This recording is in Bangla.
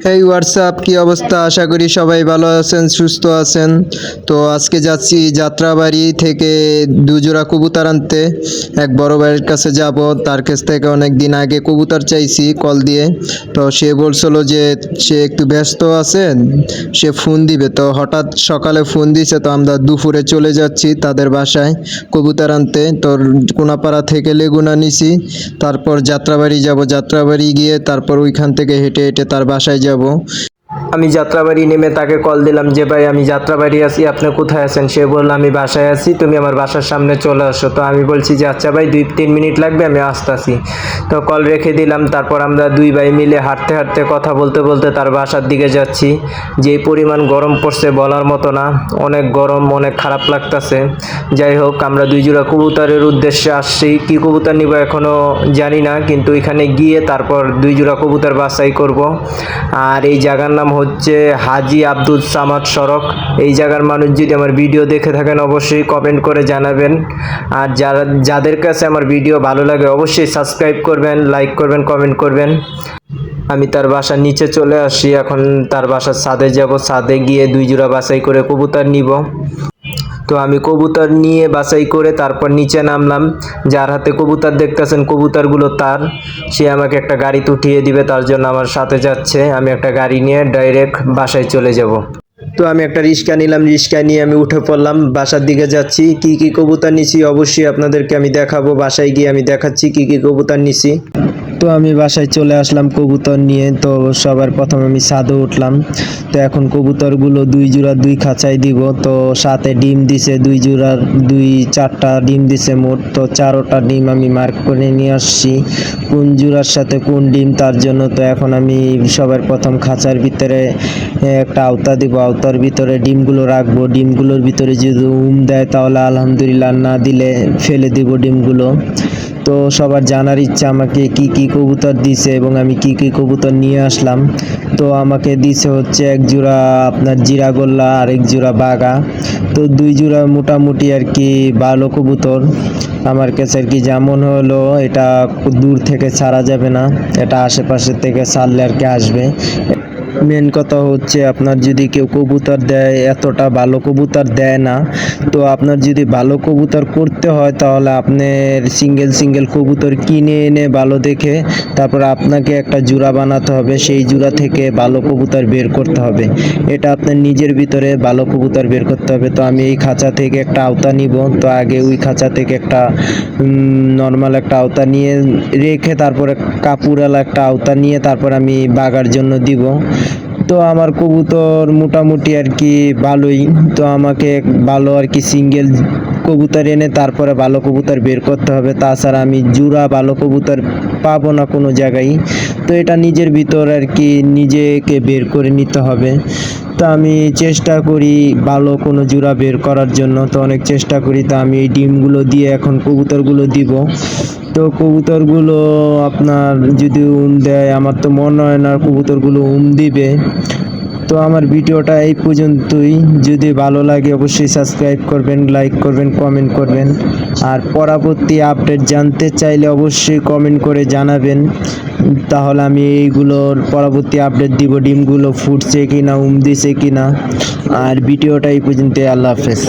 এই হোয়াটসঅ্যাপ কি অবস্থা? আশা করি সবাই ভালো আছেন, সুস্থ আছেন। তো আজকে যাচ্ছি যাত্রাবাড়ি থেকে দুজোড়া কবুতর আনতে। এক বড় ভাইয়ের কাছে যাব। তার কাছ থেকে অনেক দিন আগে কবুতর চাইছি, কল দিয়ে। তো সে বলছিল যে সে একটু ব্যস্ত আছে, সে ফোন দিবে। তো হঠাৎ সকালে ফোন দিছে, তো আমরা দুপুরে চলে যাচ্ছি তাদের বাসায় কবুতর আনতে। তো কোনাপাড়া থেকে লেগুনা নিছি। তারপর যাত্রাবাড়ি যাব। যাত্রাবাড়ি গিয়ে তারপর ওইখান থেকে হেঁটে হেঁটে তার বাসায় যাব। যাব। আমি যাত্রাবাড়ি নেমে তাকে কল দিলাম যে, ভাই, আমি যাত্রাবাড়ি আছি, আপনি কোথায় আছেন? সে বলল, আমি বাসায় আছি, তুমি আমার বাসার সামনে চলে আসো। তো আমি বলছি যে আচ্ছা ভাই, দুই, তিন মিনিট লাগবে, আমি আসতেছি। তো কল রেখে দিলাম, তারপর আমরা দুই ভাই মিলে হাঁটতে হাঁটতে কথা বলতে বলতে তার বাসার দিকে যাচ্ছি। যে পরিমাণ গরম পড়ছে বলার মতো না, অনেক গরম, অনেক খারাপ লাগতেছে। যাই হোক, আমরা দুই জোড়া কবুতরের উদ্দেশ্যে আসছি। কি কবুতর নিব এখনও জানি না, কিন্তু এখানে গিয়ে তারপর দুই জোড়া কবুতর বাছাই করব। আর এই জায়গার নাম হচ্ছে হাজি আব্দুল সামাদ সড়ক। এই জায়গার মানুষ যদি আমার ভিডিও দেখে থাকেন, অবশ্যই কমেন্ট করে জানাবেন। আর যারা যাদের কাছে আমার ভিডিও ভালো লাগে, অবশ্যই সাবস্ক্রাইব করবেন লাইক করবেন কমেন্ট করবেন। আমি তার বাসার নিচে চলে আসি। এখন তার বাসার ছাদে যাব। ছাদে গিয়ে দুই জোড়া বাছাই করে কবুতর নিব। তো আমি কবুতর নিয়ে বাছাই করে তারপর নিচে নামলাম। যার হাতে কবুতর দেখতেছেন, কবুতরগুলো তার। সে আমাকে একটা গাড়িতে উঠিয়ে দিবে, তার জন্য আমার সাথে যাচ্ছে। আমি একটা গাড়ি নিয়ে ডাইরেক্ট বাসায় চলে যাব। তো আমি একটা রিক্সা নিলাম, রিক্সা নিয়ে আমি উঠে পড়লাম, বাসার দিকে যাচ্ছি। কি কি কবুতর নিছি অবশ্যই আপনাদেরকে আমি দেখাবো। বাসায় গিয়ে আমি দেখাচ্ছি কি কি কবুতর নিছি। তো আমি বাসায় চলে আসলাম কবুতর নিয়ে। তো সবার প্রথম আমি ছাদে উঠলাম। তো এখন কবুতরগুলো দুই জোড়া দুই খাঁচাই দিব। তো সাথে ডিম দিছে দুই জোড়ার দুই চারটা ডিম দিছে মোট। তো চারোটা ডিম আমি মার্ক করে নিয়ে আসছি। কোন জোড়ার সাথে কোন ডিম তার জন্য তো এখন আমি সবার প্রথম খাঁচার ভিতরে একটা আওতা দিব। আওতার ভিতরে ডিমগুলো রাখব। ডিমগুলোর ভিতরে যদি উম দেয় তাহলে আলহামদুলিল্লাহ, না দিলে ফেলে দিব ডিমগুলো। তো সবার জানার ইচ্ছা আমাকে কি কি কবুতর দিছে এবং আমি কি কি কবুতর নিয়ে আসলাম। তো আমাকে দিছে হচ্ছে এক জোড়া আপনার জিরাগোল্লা আর এক জোড়া বাগা। তো দুই জোড়া মোটামুটি আর কি ভালো কবুতর। আমার কাছে আর কি যেমন হলো এটা দূর থেকে ছাড়া যাবে না, এটা আশেপাশে থেকে ছাড়লে আর কি আসবে। মেন কথা হচ্ছে আপনার যদি কেউ কবুতর দেয়, এতটা ভালো কবুতর দেয় না। তো আপনার যদি ভালো কবুতর করতে হয়, তাহলে আপনার সিঙ্গেল সিঙ্গেল কবুতর কিনে এনে ভালো দেখে, তারপর আপনাকে একটা জোড়া বানাতে হবে। সেই জোড়া থেকে ভালো কবুতর বের করতে হবে। এটা আপনার নিজের ভিতরে ভালো কবুতর বের করতে হবে। তো আমি এই খাঁচা থেকে একটা আওতা নিব। তো আগে ওই খাঁচা থেকে একটা নর্মাল একটা আওতা নিয়ে রেখে, তারপরে কাপুরালা একটা আওতা নিয়ে, তারপর আমি বাগার জন্য দিব। তো আমার কবুতর মোটামুটি আর কি ভালোই। তো আমাকে ভালো আর কি সিঙ্গেল কবুতর এনে তারপরে ভালো কবুতর বের করতে হবে। তাছাড়া আমি জুড়া ভালো কবুতর পাবো না কোনো জায়গায়। তো এটা নিজের ভিতর আর কি নিজেকে বের করে নিতে হবে। তো আমি চেষ্টা করি ভালো কোনো জোড়া বের করার জন্য। তো অনেক চেষ্টা করি। তো আমি এই ডিমগুলো দিয়ে এখন কবুতরগুলো দিব। তো কবুতরগুলো আপনার যদি উম দেয়, আমার তো মনে হয় না কবুতরগুলো উম দিবে। তো আমার ভিডিওটা এই পর্যন্তই। যদি ভালো লাগে অবশ্যই সাবস্ক্রাইব করবেন লাইক করবেন কমেন্ট করবেন। আর পরবর্তী আপডেট জানতে চাইলে অবশ্যই কমেন্ট করে জানাবেন। তাহলে আমি এইগুলোর পরবর্তী আপডেট দিব, ডিমগুলো ফুটছে কিনা, উম দিছে কিনা। আর ভিডিওটা এই পর্যন্ত আল্লাহ হাফেজ।